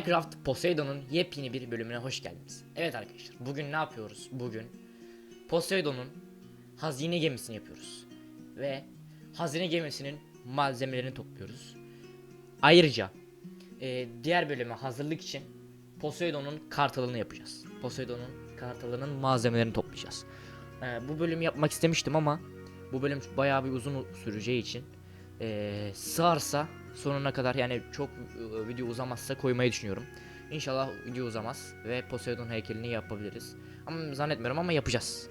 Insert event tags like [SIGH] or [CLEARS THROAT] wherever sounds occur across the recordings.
Minecraft Poseidon'un yepyeni bir bölümüne hoş geldiniz. Evet arkadaşlar bugün ne yapıyoruz? Bugün Poseidon'un hazine gemisini yapıyoruz. Ve hazine gemisinin malzemelerini topluyoruz. Ayrıca e, diğer bölüme hazırlık için Poseidon'un kartalını yapacağız. Poseidon'un kartalının malzemelerini toplayacağız. E, bu bölümü yapmak istemiştim ama bu bölüm bayağı bir uzun süreceği için e, sığarsa sonuna kadar yani çok e, video uzamazsa koymayı düşünüyorum. İnşallah video uzamaz ve Poseidon heykelini yapabiliriz. Ama zannetmiyorum ama yapacağız.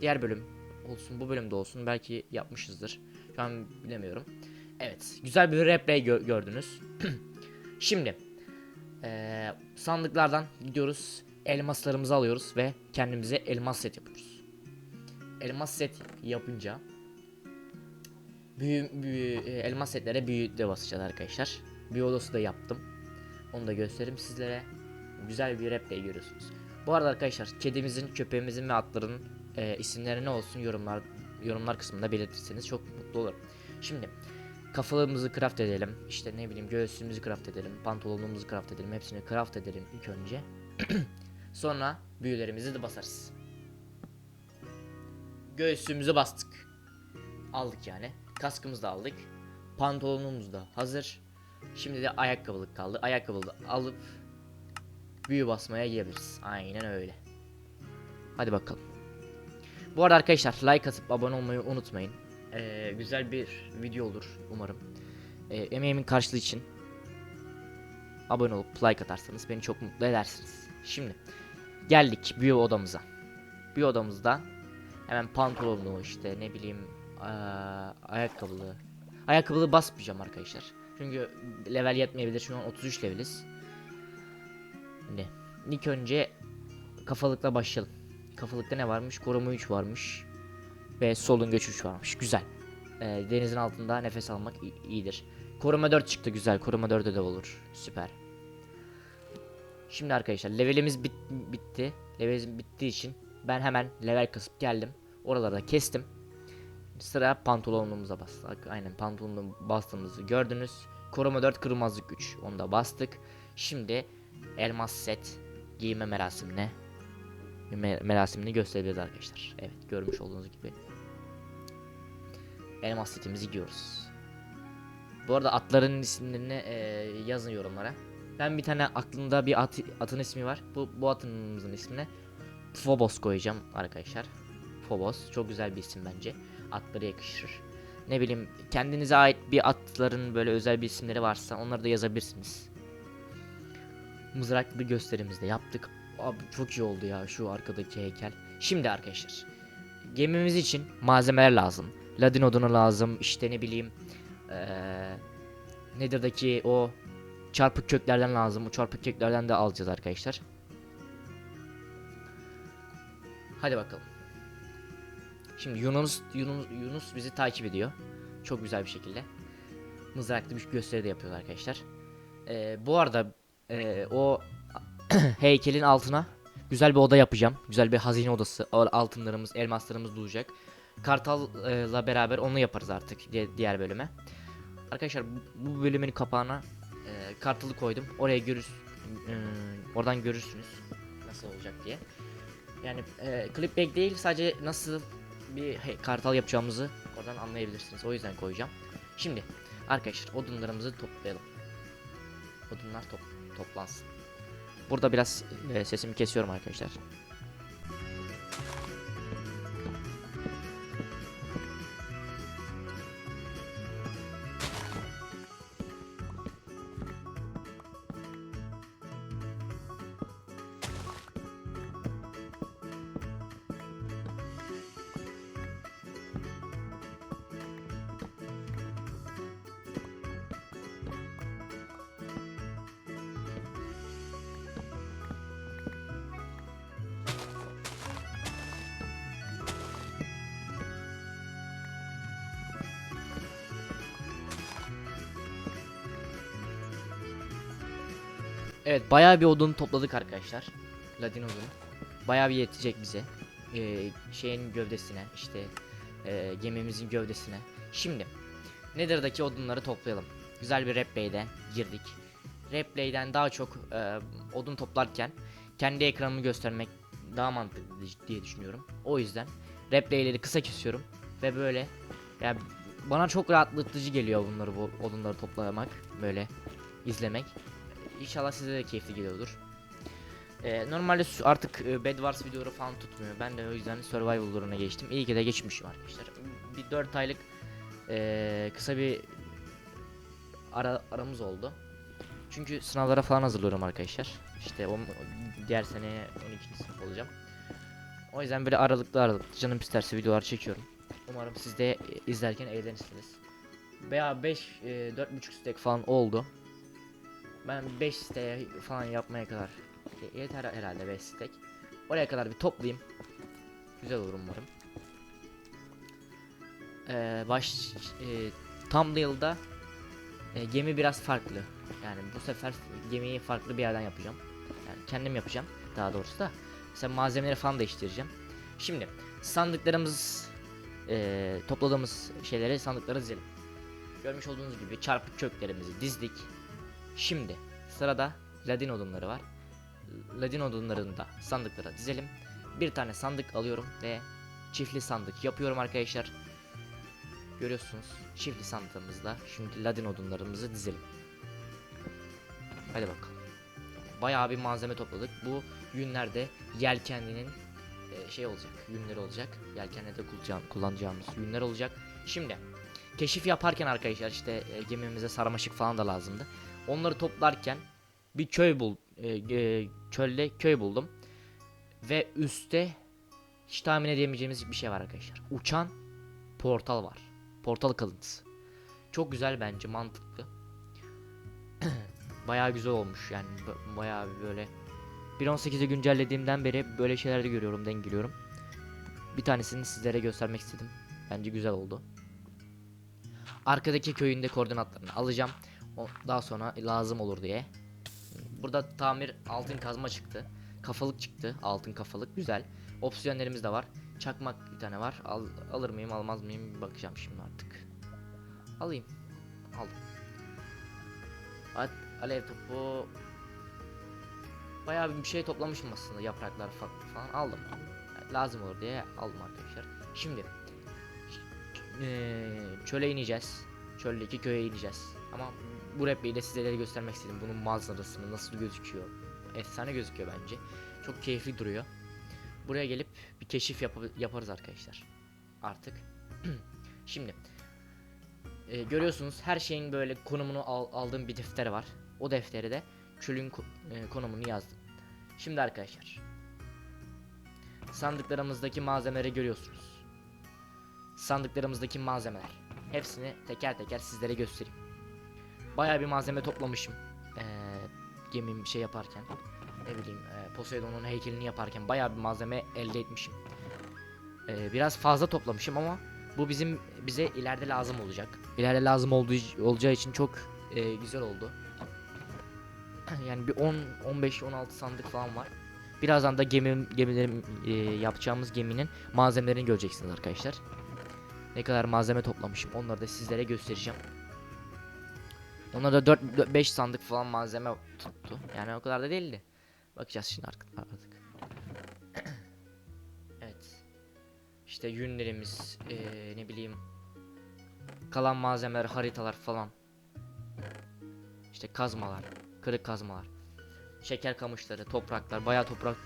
Diğer bölüm olsun bu bölümde olsun belki yapmışızdır. Şu an bilemiyorum. Evet güzel bir replay gö- gördünüz. [CLEARS THROAT] Şimdi eee, sandıklardan gidiyoruz elmaslarımızı alıyoruz ve kendimize elmas set yapıyoruz. Elmas set yapınca büyü, büyü e, elmas setlere büyü de basacağız arkadaşlar. Büyü odası da yaptım. Onu da göstereyim sizlere. Güzel bir replay görüyorsunuz. Bu arada arkadaşlar kedimizin, köpeğimizin ve atların e, isimleri ne olsun yorumlar yorumlar kısmında belirtirseniz çok mutlu olurum. Şimdi kafalığımızı craft edelim. İşte ne bileyim göğsümüzü craft edelim. Pantolonumuzu craft edelim. Hepsini craft edelim ilk önce. [CLEARS THROAT] Sonra büyülerimizi de basarız. Göğsümüzü bastık. Aldık yani. Kaskımızı da aldık. Pantolonumuz da hazır. Şimdi de ayakkabılık kaldı. Ayakkabılığı da alıp büyü basmaya gidebiliriz. Aynen öyle. Hadi bakalım. Bu arada arkadaşlar like atıp abone olmayı unutmayın. Ee, güzel bir video olur umarım. Ee, emeğimin karşılığı için abone olup like atarsanız beni çok mutlu edersiniz. Şimdi geldik büyü odamıza. Büyü odamızda hemen pantolonlu işte ne bileyim eee, ayakkabılı. Ayakkabılı basmayacağım arkadaşlar. Çünkü level yetmeyebilir. Şu an 33 leveliz. Şimdi ilk önce kafalıkla başlayalım. Kafalıkta ne varmış? Koruma 3 varmış. Ve solun göç 3 varmış. Güzel. Ee, denizin altında nefes almak iyidir. Koruma 4 çıktı güzel. Koruma 4'e de olur. Süper. Şimdi arkadaşlar levelimiz bit- bitti. Levelimiz bittiği için ben hemen level kasıp geldim. Oralarda kestim. Sıra pantolonumuza bastık. Aynen pantolonunu bastığımızı gördünüz. Koruma 4 kırmızılık 3. Onu da bastık. Şimdi elmas set giyme merasimine me- merasimini göstereceğiz arkadaşlar. Evet görmüş olduğunuz gibi. Elmas setimizi giyiyoruz. Bu arada atların isimlerini e, yazın yorumlara. Ben bir tane aklımda bir at, atın ismi var. Bu, bu atımızın ismine Phobos koyacağım arkadaşlar. Phobos çok güzel bir isim bence. Atlara yakışır. Ne bileyim kendinize ait bir atların böyle özel bir isimleri varsa onları da yazabilirsiniz. Mızraklı gösterimizde yaptık. Abi çok iyi oldu ya şu arkadaki heykel. Şimdi arkadaşlar gemimiz için malzemeler lazım. Ladin odunu lazım. İşte ne bileyim eee Nether'daki o çarpık köklerden lazım. O çarpık köklerden de alacağız arkadaşlar. Hadi bakalım. Şimdi Yunus, Yunus, Yunus bizi takip ediyor. Çok güzel bir şekilde. Mızraklı bir gösteri de yapıyoruz arkadaşlar. Ee, bu arada ee, o [CLEARS THROAT] heykelin altına güzel bir oda yapacağım. Güzel bir hazine odası. Altınlarımız, elmaslarımız duracak. Kartal'la beraber onu yaparız artık di- diğer bölüme. Arkadaşlar bu- bölümün kapağına e, kartalı koydum. Oraya görür e, oradan görürsünüz nasıl olacak diye. Yani e, clickbait değil sadece nasıl bir he- kartal yapacağımızı oradan anlayabilirsiniz. O yüzden koyacağım. Şimdi arkadaşlar odunlarımızı toplayalım. Odunlar top, toplansın. Burada biraz e, sesimi kesiyorum arkadaşlar. Evet bayağı bir odun topladık arkadaşlar. Ladin odunu. Bayağı bir yetecek bize. Ee, şeyin gövdesine işte e, gemimizin gövdesine. Şimdi Nether'daki odunları toplayalım. Güzel bir rap bey'de girdik. replay'den daha çok e, odun toplarken kendi ekranımı göstermek daha mantıklı diye düşünüyorum. O yüzden replay'leri kısa kesiyorum ve böyle ya bana çok rahatlatıcı geliyor bunları bu odunları toplamak böyle izlemek. İnşallah size de keyifli geliyordur. Ee, normalde artık e, Bed Wars videoları falan tutmuyor. Ben de o yüzden survival'larına geçtim. İyi ki de geçmişim arkadaşlar. Bir 4 aylık e, kısa bir ara, aramız oldu. Çünkü sınavlara falan hazırlıyorum arkadaşlar. İşte o, diğer seneye 12. sınıf olacağım. O yüzden böyle aralıklı aralıklı canım isterse videolar çekiyorum. Umarım siz de e, izlerken eğlenirsiniz. Veya 5 e, 4.5 stack falan oldu. Ben 5 stack falan yapmaya kadar ye- yeter herhalde 5 stack. Oraya kadar bir toplayayım. Güzel olur umarım. Ee, baş e, Thumbnail'da e, gemi biraz farklı. Yani bu sefer gemiyi farklı bir yerden yapacağım. Yani kendim yapacağım daha doğrusu da. Mesela malzemeleri falan değiştireceğim. Şimdi sandıklarımız e, topladığımız şeyleri sandıklara dizelim. Görmüş olduğunuz gibi çarpık köklerimizi dizdik. Şimdi sırada ladin odunları var. Ladin odunlarını da sandıklara dizelim. Bir tane sandık alıyorum ve çiftli sandık yapıyorum arkadaşlar. Görüyorsunuz çiftli sandığımızda şimdi ladin odunlarımızı dizelim. Hadi bakalım. Bayağı bir malzeme topladık. Bu yünlerde yelkenlinin e, şey olacak. Yünleri olacak. Yelkenlerde kullanacağım, kullanacağımız yünler olacak. Şimdi keşif yaparken arkadaşlar işte e, gemimize sarmaşık falan da lazımdı. Onları toplarken bir köy bul e, e, çölde köy buldum. Ve üstte hiç tahmin edemeyeceğimiz bir şey var arkadaşlar. Uçan portal var. Portal kalıntısı. Çok güzel bence mantıklı. [CLEARS THROAT] bayağı güzel olmuş yani bayağı böyle 1.18'i güncellediğimden beri böyle şeyler de görüyorum denk geliyorum. Bir tanesini sizlere göstermek istedim. Bence güzel oldu. Arkadaki köyün de koordinatlarını alacağım. Daha sonra lazım olur diye. Burada tamir altın kazma çıktı. Kafalık çıktı. Altın kafalık güzel. Opsiyonlarımız da var. Çakmak bir tane var. Al, alır mıyım almaz mıyım bir bakacağım şimdi artık. Alayım. Aldım. At, alev topu. Bayağı bir şey toplamışım aslında yapraklar fa- falan aldım. Lazım olur diye aldım arkadaşlar. Şimdi eee, çöle ineceğiz. Çöldeki köye ineceğiz. Ama bu repliği de sizlere göstermek istedim. Bunun manzarasını nasıl gözüküyor. Efsane gözüküyor bence. Çok keyifli duruyor. Buraya gelip bir keşif yap- yaparız arkadaşlar. Artık. [CLEARS THROAT] Şimdi e, görüyorsunuz her şeyin böyle konumunu al- aldığım bir defter var. O defteri de çölün ko- e, konumunu yazdım. Şimdi arkadaşlar sandıklarımızdaki malzemeleri görüyorsunuz. Sandıklarımızdaki malzemeler. Hepsini teker teker sizlere göstereyim. Bayağı bir malzeme toplamışım. Ee, gemim şey yaparken. Ne bileyim e, Poseidon'un heykelini yaparken bayağı bir malzeme elde etmişim. Ee, biraz fazla toplamışım ama bu bizim bize ileride lazım olacak. İleride lazım olduğu olacağı için çok e, güzel oldu. [CLEARS THROAT] Yani bir 10 15 16 sandık falan var. Birazdan da gemi gemilerim e, yapacağımız geminin malzemelerini göreceksiniz arkadaşlar. Ne kadar malzeme toplamışım onları da sizlere göstereceğim. Onlarda 4 5 sandık falan malzeme tuttu. Yani o kadar da değildi. Bakacağız şimdi artık. [CLEARS THROAT] evet. İşte yünlerimiz, eee, ne bileyim kalan malzemeler, haritalar falan. İşte kazmalar, kırık kazmalar. Şeker kamışları, topraklar, bayağı toprak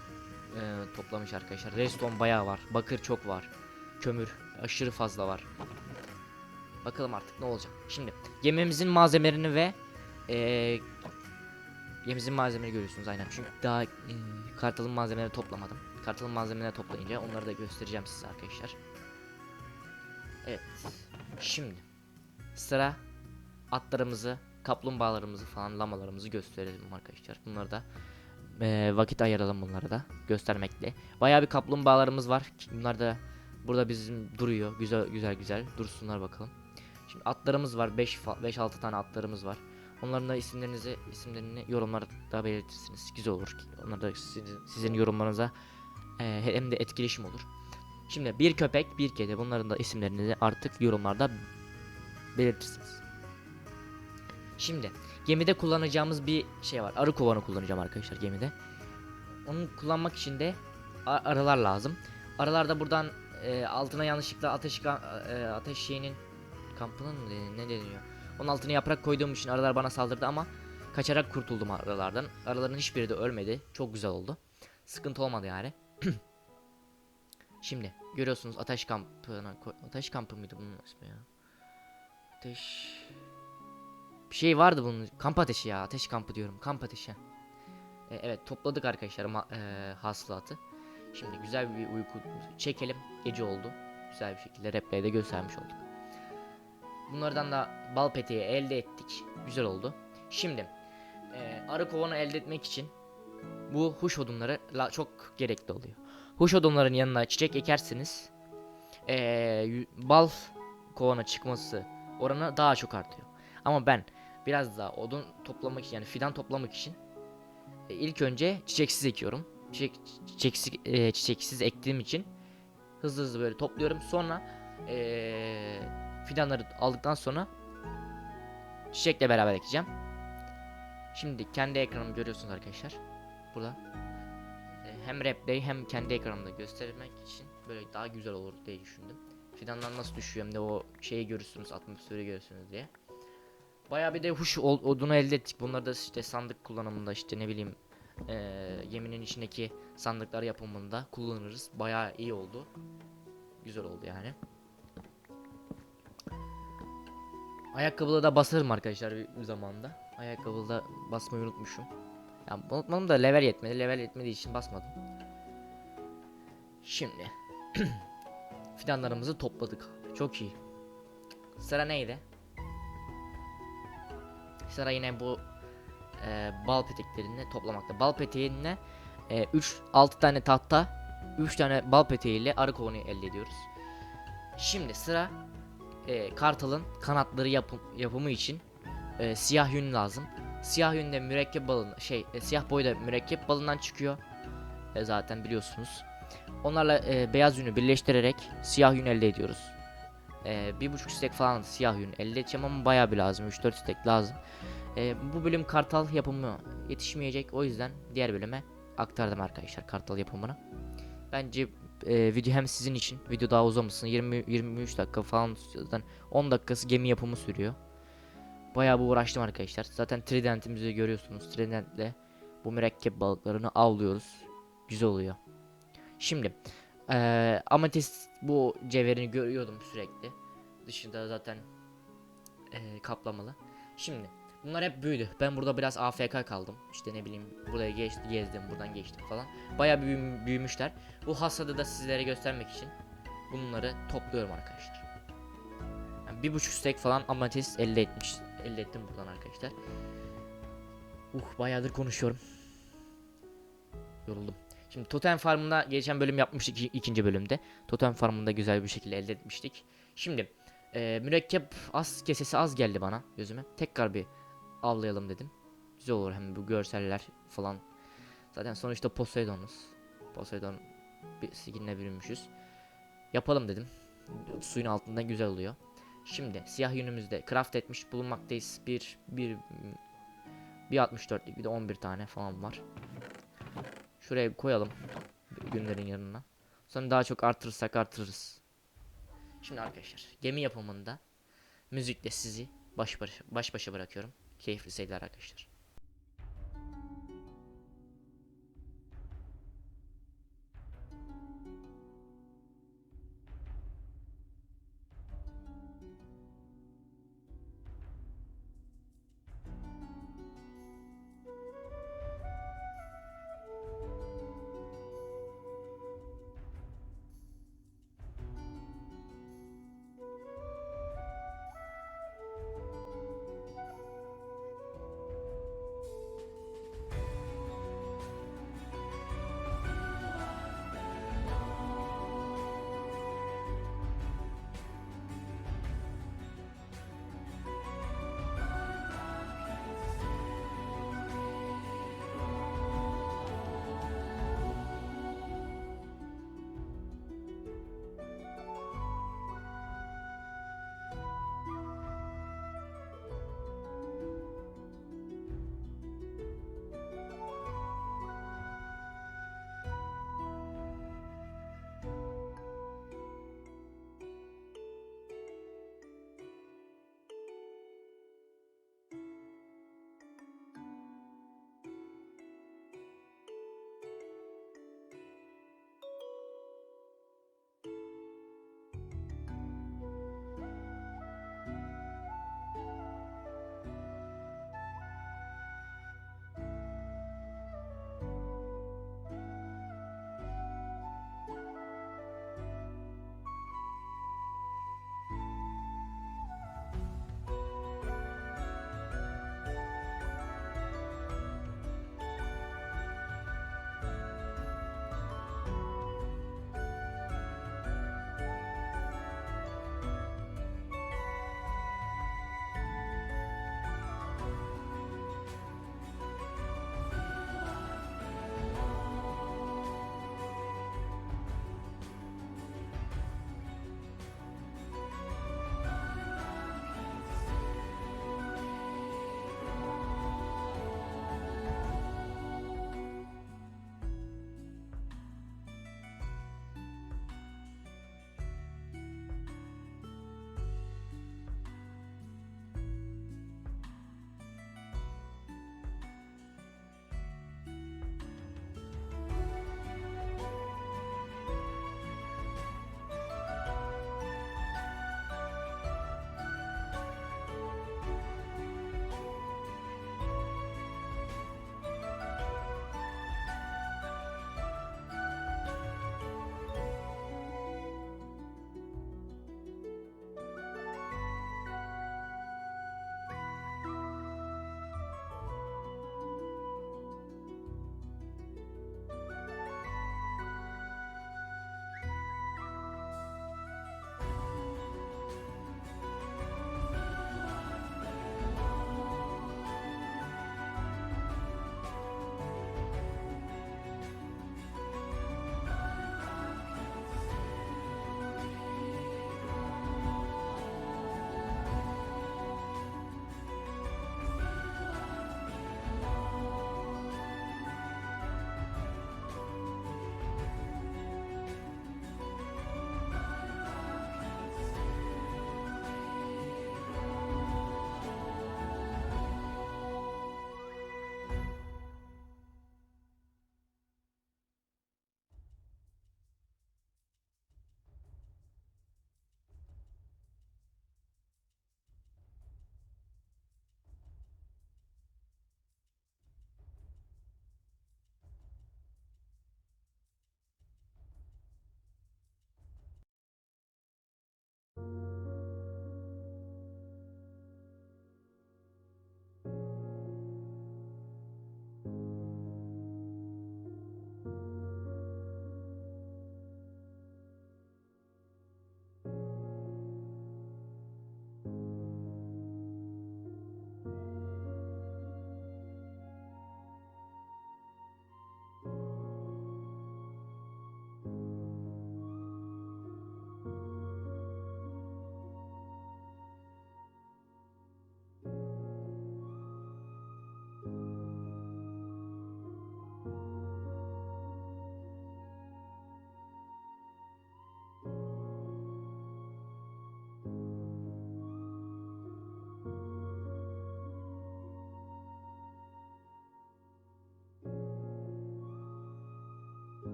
eee, toplamış arkadaşlar. Redstone bayağı var. Bakır çok var. Kömür aşırı fazla var. Bakalım artık ne olacak. Şimdi gemimizin malzemelerini ve eee gemimizin malzemeleri görüyorsunuz aynen. Çünkü daha eee, kartalın malzemeleri toplamadım. Kartalın malzemeleri toplayınca onları da göstereceğim size arkadaşlar. Evet. Şimdi sıra atlarımızı, kaplumbağalarımızı falan lamalarımızı gösterelim arkadaşlar. Bunları da eee, vakit ayıralım bunları da göstermekle. Bayağı bir kaplumbağalarımız var. Bunlar da burada bizim duruyor. Güzel güzel güzel dursunlar bakalım. Şimdi atlarımız var. 5 5 6 tane atlarımız var. Onların da isimlerinizi isimlerini yorumlarda belirtirsiniz. Güzel olur. Onlar da sizin, sizin yorumlarınıza e, hem de etkileşim olur. Şimdi bir köpek, bir kedi bunların da isimlerini artık yorumlarda belirtirsiniz. Şimdi gemide kullanacağımız bir şey var. Arı kovanı kullanacağım arkadaşlar gemide. Onu kullanmak için de arılar lazım. Arılar da buradan e, altına yanlışlıkla ateş e, ateş şeyinin kampının deniyor, ne deniyor? Onun altına yaprak koyduğum için arılar bana saldırdı ama kaçarak kurtuldum arılardan. Arıların hiçbiri de ölmedi. Çok güzel oldu. Sıkıntı olmadı yani. [CLEARS THROAT] Şimdi görüyorsunuz ateş kampına ateş kampı mıydı bunun ismi ya? Ateş bir şey vardı bunun kamp ateşi ya ateş kampı diyorum kamp ateşi. E, evet topladık arkadaşlar e, hasılatı. Şimdi güzel bir uyku çekelim. Gece oldu. Güzel bir şekilde replay'de göstermiş olduk. Bunlardan da bal peteği elde ettik. Güzel oldu. Şimdi e, arı kovanı elde etmek için bu huş odunları la- çok gerekli oluyor. Huş odunların yanına çiçek ekerseniz e, bal kovana çıkması oranı daha çok artıyor. Ama ben biraz daha odun toplamak için yani fidan toplamak için e, ilk önce çiçeksiz ekiyorum. Çiçek, çiçeksiz, e, çiçeksiz ektiğim için hızlı hızlı böyle topluyorum. Sonra e, fidanları aldıktan sonra çiçekle beraber ekeceğim. Şimdi kendi ekranımı görüyorsunuz arkadaşlar. Burada e, hem replay hem kendi ekranımda göstermek için böyle daha güzel olur diye düşündüm. Fidanlar nasıl düşüyor hem de o şeyi görürsünüz, atmosferi görürsünüz diye. Bayağı bir de huş odunu elde ettik. Bunları da işte sandık kullanımında işte ne bileyim eee geminin içindeki sandıklar yapımında kullanırız. Bayağı iyi oldu. Güzel oldu yani. Ayakkabıda da basarım arkadaşlar bir, zamanda. Ayakkabıda da basmayı unutmuşum. Ya unutmadım da level yetmedi. Level yetmediği için basmadım. Şimdi [CLEARS THROAT] fidanlarımızı topladık. Çok iyi. Sıra neydi? Sıra yine bu e, bal peteklerini toplamakta. Bal peteğine 3 6 tane tahta 3 tane bal peteğiyle arı kovanı elde ediyoruz. Şimdi sıra e, kartalın kanatları yapım, yapımı için e, siyah yün lazım. Siyah yün de mürekkep balın şey e, siyah boy da mürekkep balından çıkıyor. E, zaten biliyorsunuz. Onlarla e, beyaz yünü birleştirerek siyah yün elde ediyoruz. E, bir buçuk stek falan siyah yün elde edeceğim ama bayağı bir lazım. 3-4 stek lazım. E, bu bölüm kartal yapımı yetişmeyecek. O yüzden diğer bölüme aktardım arkadaşlar kartal yapımını. Bence e, video hem sizin için video daha uzamasın 20 23 dakika falan zaten 10 dakikası gemi yapımı sürüyor. Bayağı bu uğraştım arkadaşlar. Zaten tridentimizi görüyorsunuz. Tridentle bu mürekkep balıklarını avlıyoruz. Güzel oluyor. Şimdi eee ametist bu cevherini görüyordum sürekli. Dışında zaten eee, kaplamalı. Şimdi bunlar hep büyüdü. Ben burada biraz AFK kaldım. İşte ne bileyim buraya geçti, gezdim, buradan geçtim falan. Büyüm- büyümüşler. Bu hasadı da sizlere göstermek için bunları topluyorum arkadaşlar. Yani bir buçuk stek falan ametist elde etmiş, elde ettim buradan arkadaşlar. Uh bayağıdır konuşuyorum. Yoruldum. Şimdi totem farmında geçen bölüm yapmıştık iki- ikinci bölümde. Totem farmında güzel bir şekilde elde etmiştik. Şimdi e, mürekkep az kesesi az geldi bana gözüme. Tekrar bir avlayalım dedim. Güzel olur hem bu görseller falan. Zaten sonuçta Poseidon'uz. Poseidon bir skinle bürünmüşüz. Yapalım dedim. Suyun altında güzel oluyor. Şimdi siyah yünümüzde craft etmiş bulunmaktayız. Bir bir bir 64'lük bir de 11 tane falan var. Şuraya koyalım günlerin yanına. Sonra daha çok artırırsak artırırız. Şimdi arkadaşlar gemi yapımında müzikle sizi baş başa, baş başa bırakıyorum. Keyifli seyirler arkadaşlar.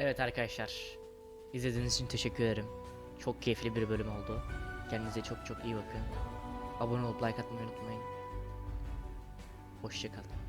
Evet arkadaşlar. İzlediğiniz için teşekkür ederim. Çok keyifli bir bölüm oldu. Kendinize çok çok iyi bakın. Abone olup like atmayı unutmayın. Hoşçakalın.